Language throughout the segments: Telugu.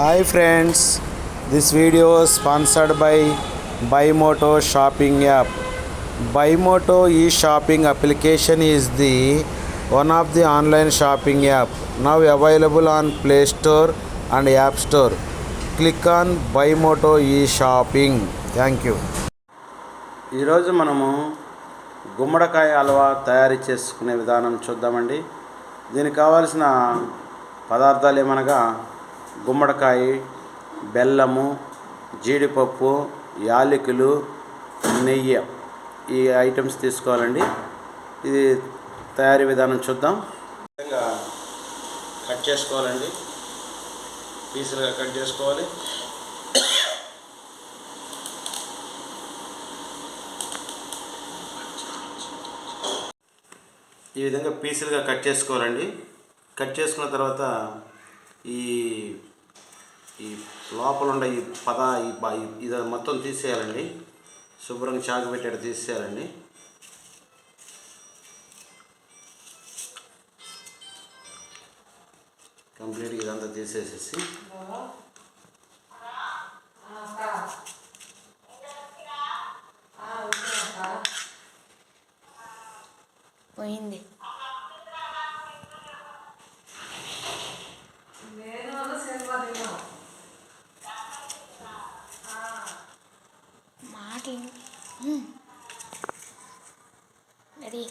Hi friends this video sponsored by Buymoto shopping app Buymoto e shopping application is the one of the online shopping app now available on play store and app store click on Buymoto e shopping thank you ఈరోజు మనము గుమ్మడికాయ హల్వా తయారు చేసుకునే విధానం చూద్దామండి. దీనికి కావాల్సిన పదార్థాలు ఏమనగా గుమ్మడికాయ బెల్లము జీడిపప్పు యాలకులు నెయ్యి ఈ ఐటమ్స్ తీసుకోవాలండి. ఇది తయారీ విధానం చూద్దాం. విధంగా కట్ చేసుకోవాలండి. పీసులుగా కట్ చేసుకోవాలి. ఈ విధంగా పీసులుగా కట్ చేసుకోవాలండి. కట్ చేసుకున్న తర్వాత ఈ ఈ లోపల ఉండే ఈ పద ఈ ఇది మొత్తం తీసేయాలండి. శుభ్రంగా చాకు పెట్టేటట్టు తీసేయాలండి. కంప్లీట్గా ఇదంతా తీసేసేసి. పోయింది. మాటలు. రెడీ.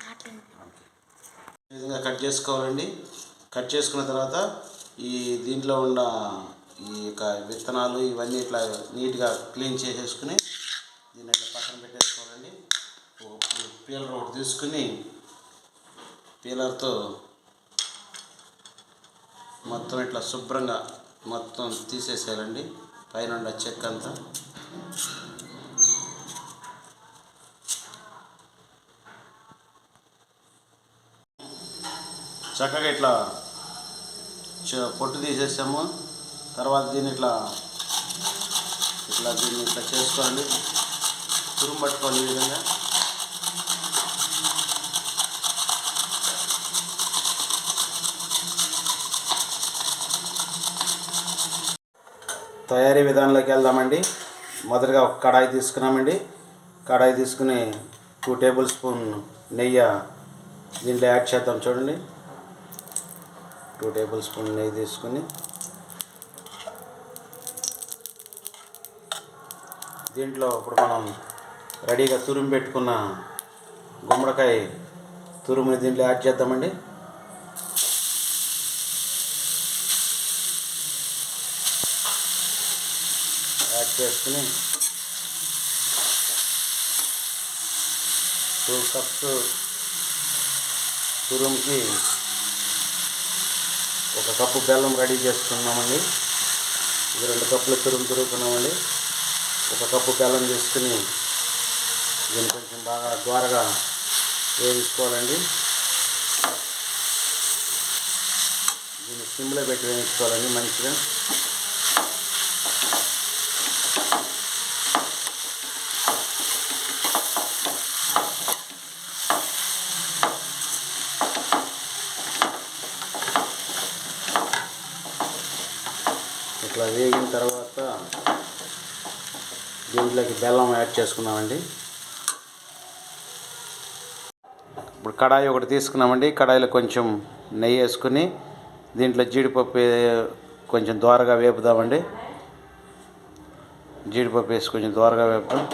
మాటలు. విధంగా కట్ చేసుకోవాలండి. కట్ చేసుకున్న తర్వాత ఈ దీంట్లో ఉన్న ఈ యొక్క విత్తనాలు ఇవన్నీ ఇట్లా నీట్గా క్లీన్ చేసేసుకుని దీన్ని ఇట్లా పక్కన పెట్టేసుకోవాలండి. పీలర్ ఒకటి తీసుకుని పీలర్తో మొత్తం ఇట్లా శుభ్రంగా మొత్తం తీసేసేయాలండి. పైన ఉన్న చెక్క అంతా చక్కగా ఇట్లా పొట్టు తీసేసాము. తర్వాత దీన్ని ఇట్లా ఇట్లా దీన్ని ఇట్లా చేసుకోవాలి. తురుము పట్టుకోవాలి ఈ విధంగా. తయారీ విధానంలోకి వెళ్దామండి. మొదటగా ఒక కడాయి తీసుకున్నామండి. కడాయి తీసుకుని టూ టేబుల్ స్పూన్ నెయ్యి దీంట్లో యాడ్ చేద్దాం చూడండి. టూ టేబుల్ స్పూన్ నెయ్యి తీసుకుని దీంట్లో ఇప్పుడు మనం రెడీగా తురుము పెట్టుకున్న గుమ్మడికాయ తురుముని దీంట్లో యాడ్ చేద్దామండి యాడ్ చేసుకుని టూ కప్స్ తురుముకి ఒక కప్పు బెల్లం రెడీ చేసుకున్నామండి. ఇది రెండు కప్పులు తురుము తురుకున్నామండి ఒక కప్పు బెల్లం తీసుకుని దీన్ని కొంచెం బాగా ద్వారగా వేయించుకోవాలండి. దీన్ని సిమ్లో పెట్టి వేయించుకోవాలండి మంచిగా. ఇట్లా వేగిన తర్వాత దీంట్లోకి బెల్లం యాడ్ చేసుకున్నామండి. ఇప్పుడు కడాయి ఒకటి తీసుకున్నామండి. కడాయిలో కొంచెం నెయ్యి వేసుకుని దీంట్లో జీడిపప్పు కొంచెం దోరగా వేపుదామండి. జీడిపప్పు వేసి కొంచెం దోరగా వేపుదాం.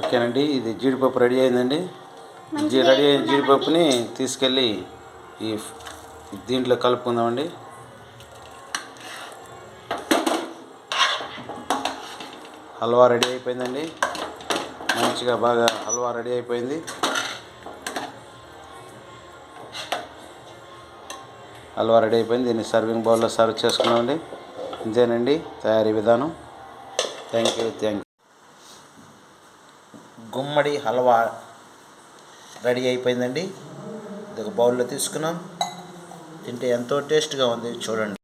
ఓకేనండి ఇది జీడిపప్పు రెడీ అయిందండి. జీ రెడీ అయిన జీడిపప్పుని తీసుకెళ్ళి ఈ దీంట్లో కలుపుకుందామండి. హల్వా రెడీ అయిపోయిందండి. మంచిగా బాగా హల్వా రెడీ అయిపోయింది. హల్వా రెడీ అయిపోయింది. దీన్ని సర్వింగ్ బౌల్లో సర్వ్ చేసుకున్నామండి ఇంతేనండి తయారీ విధానం. Thank you thank you. Gummadi halwa ready అయిపోయిందండి. ఇది ఒక బౌల్లో తీసుకున్నాం. తింటే ఎంతో టేస్ట్గా ఉంది. చూడండి.